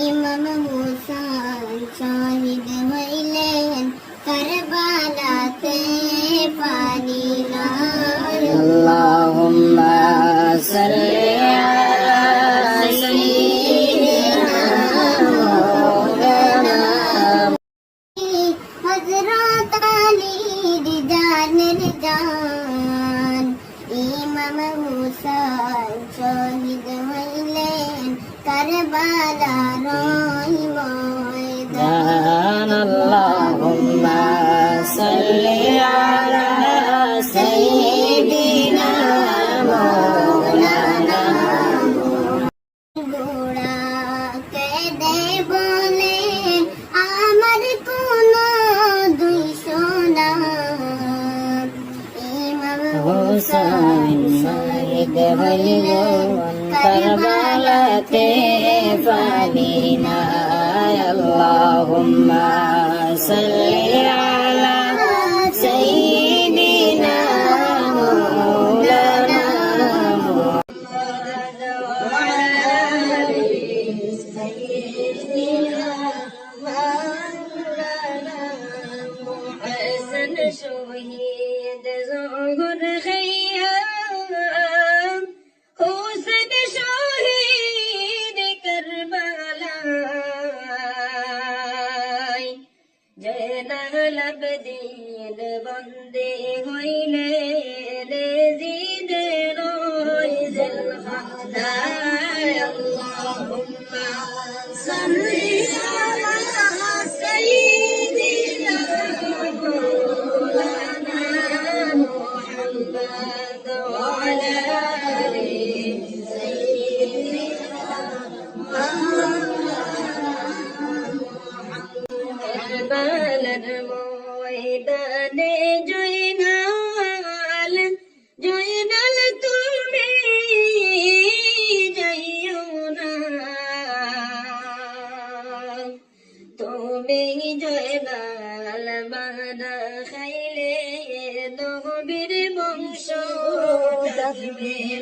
ইমাম মুসা শহীদ হইলেন কারবালাতে পানি আল্লাহুম্মা সাল্লি হইব কারবালাতে ফালিনা আল্লাহুম্মা সাল্লি আলা তুমি জয়নাল মানা খাইলে নবীর বংশ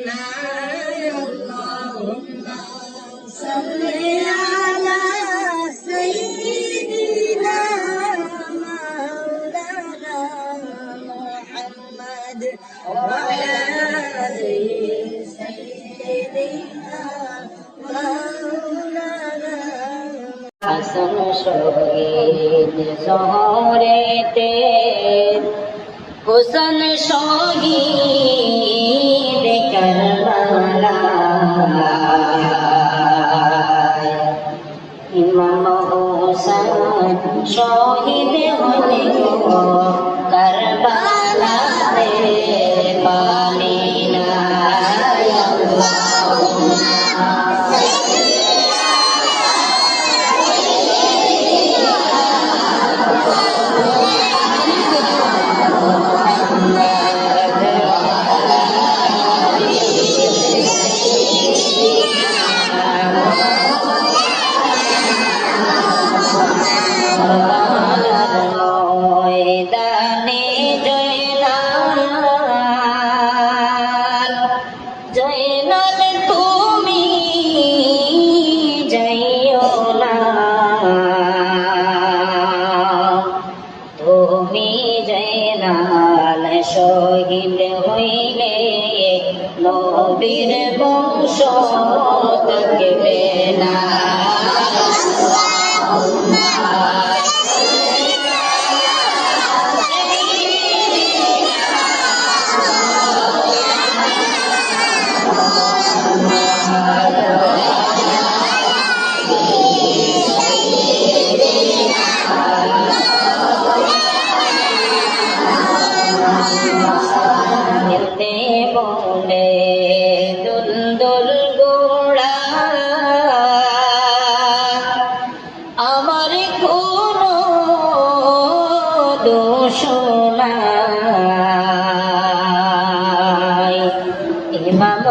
না আল্লাহুম্মা সাল্লি আলা সাইয়্যিদিনা হাসন শহীদ শহরেতে হুসন শহীদ করবালা শহীদ হলে করবালাতে না জয়নাল শহীদ হইলে নবীর বংশ থাকবে না।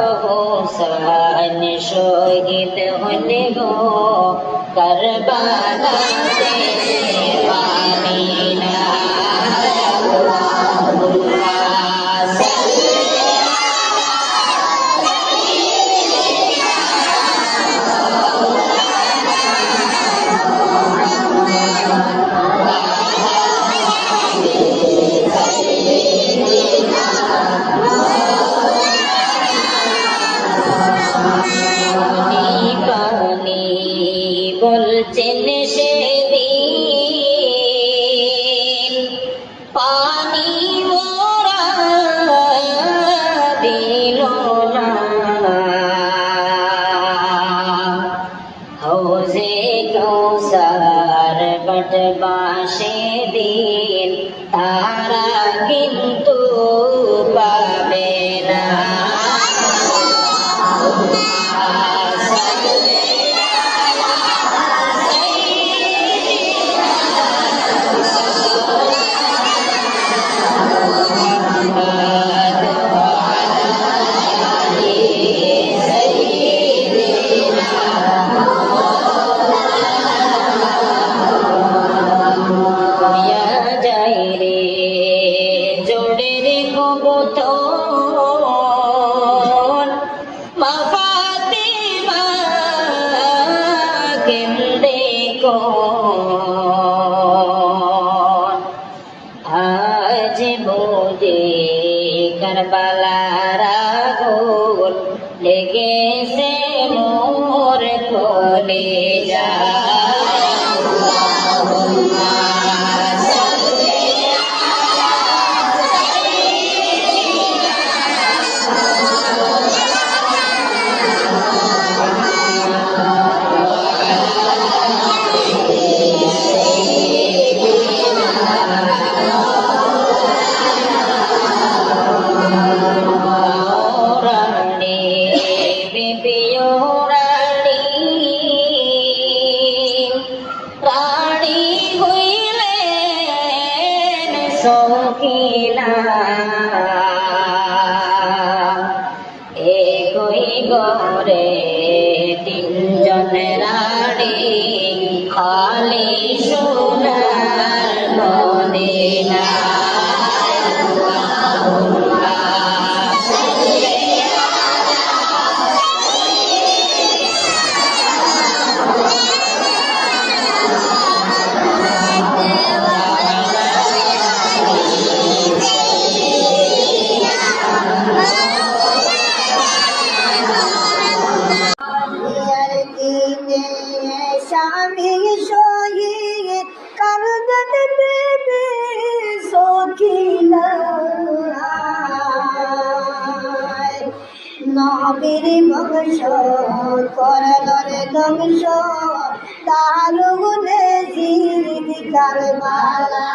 ইমাম হোসেন শহীদ হলে হাউজে কৌসার বটবাসে দিন তারা কিন্তু কারবালার আগুন লেগেছে একই গরে তিনজন রানী খালি সোনার নবীর বংশ করলর ধ্বংস। তার গুণে কারবালা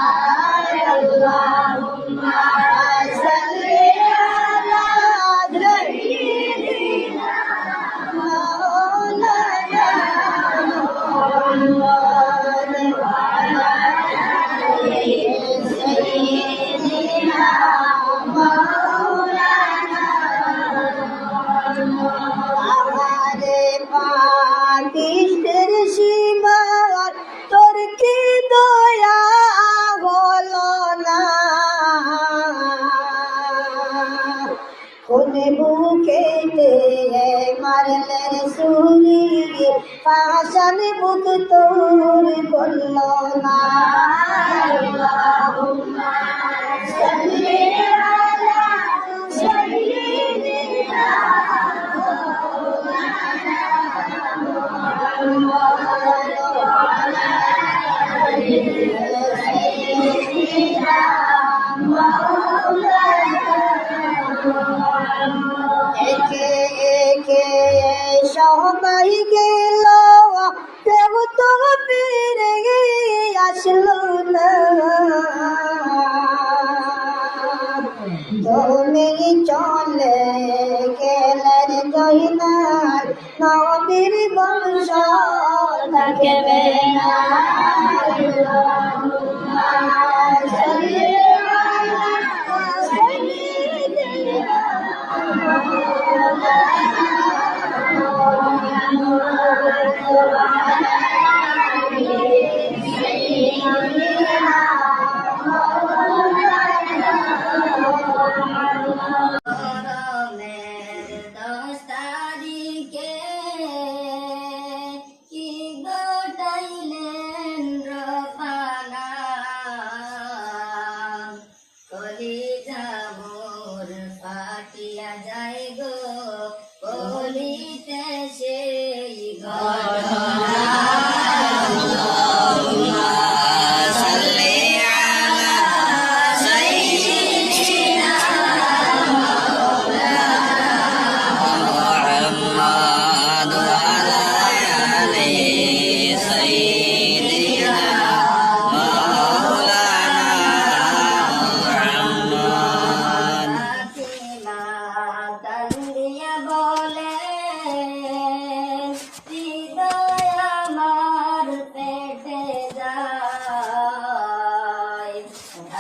আল্লাহুম্মা পাশান বুক তোর বলল না একে একে সবাই গেল। কেউ তো ফিরে আসলো না। তুমি চলে গেলেন জয়নার নবীর বংশ থাকবে না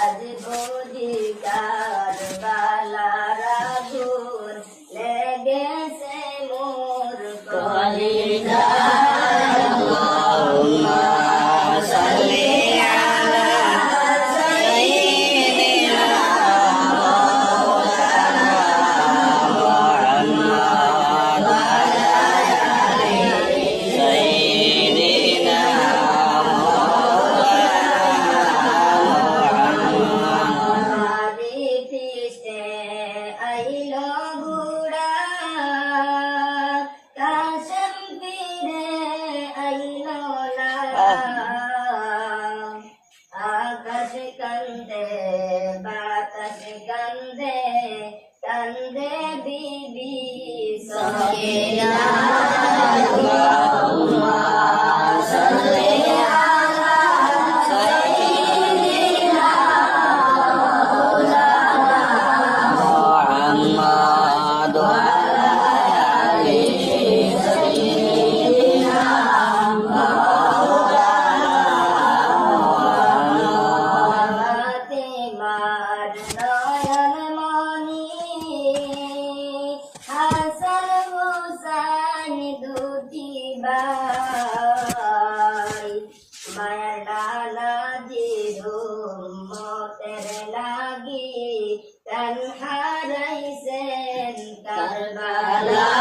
అది la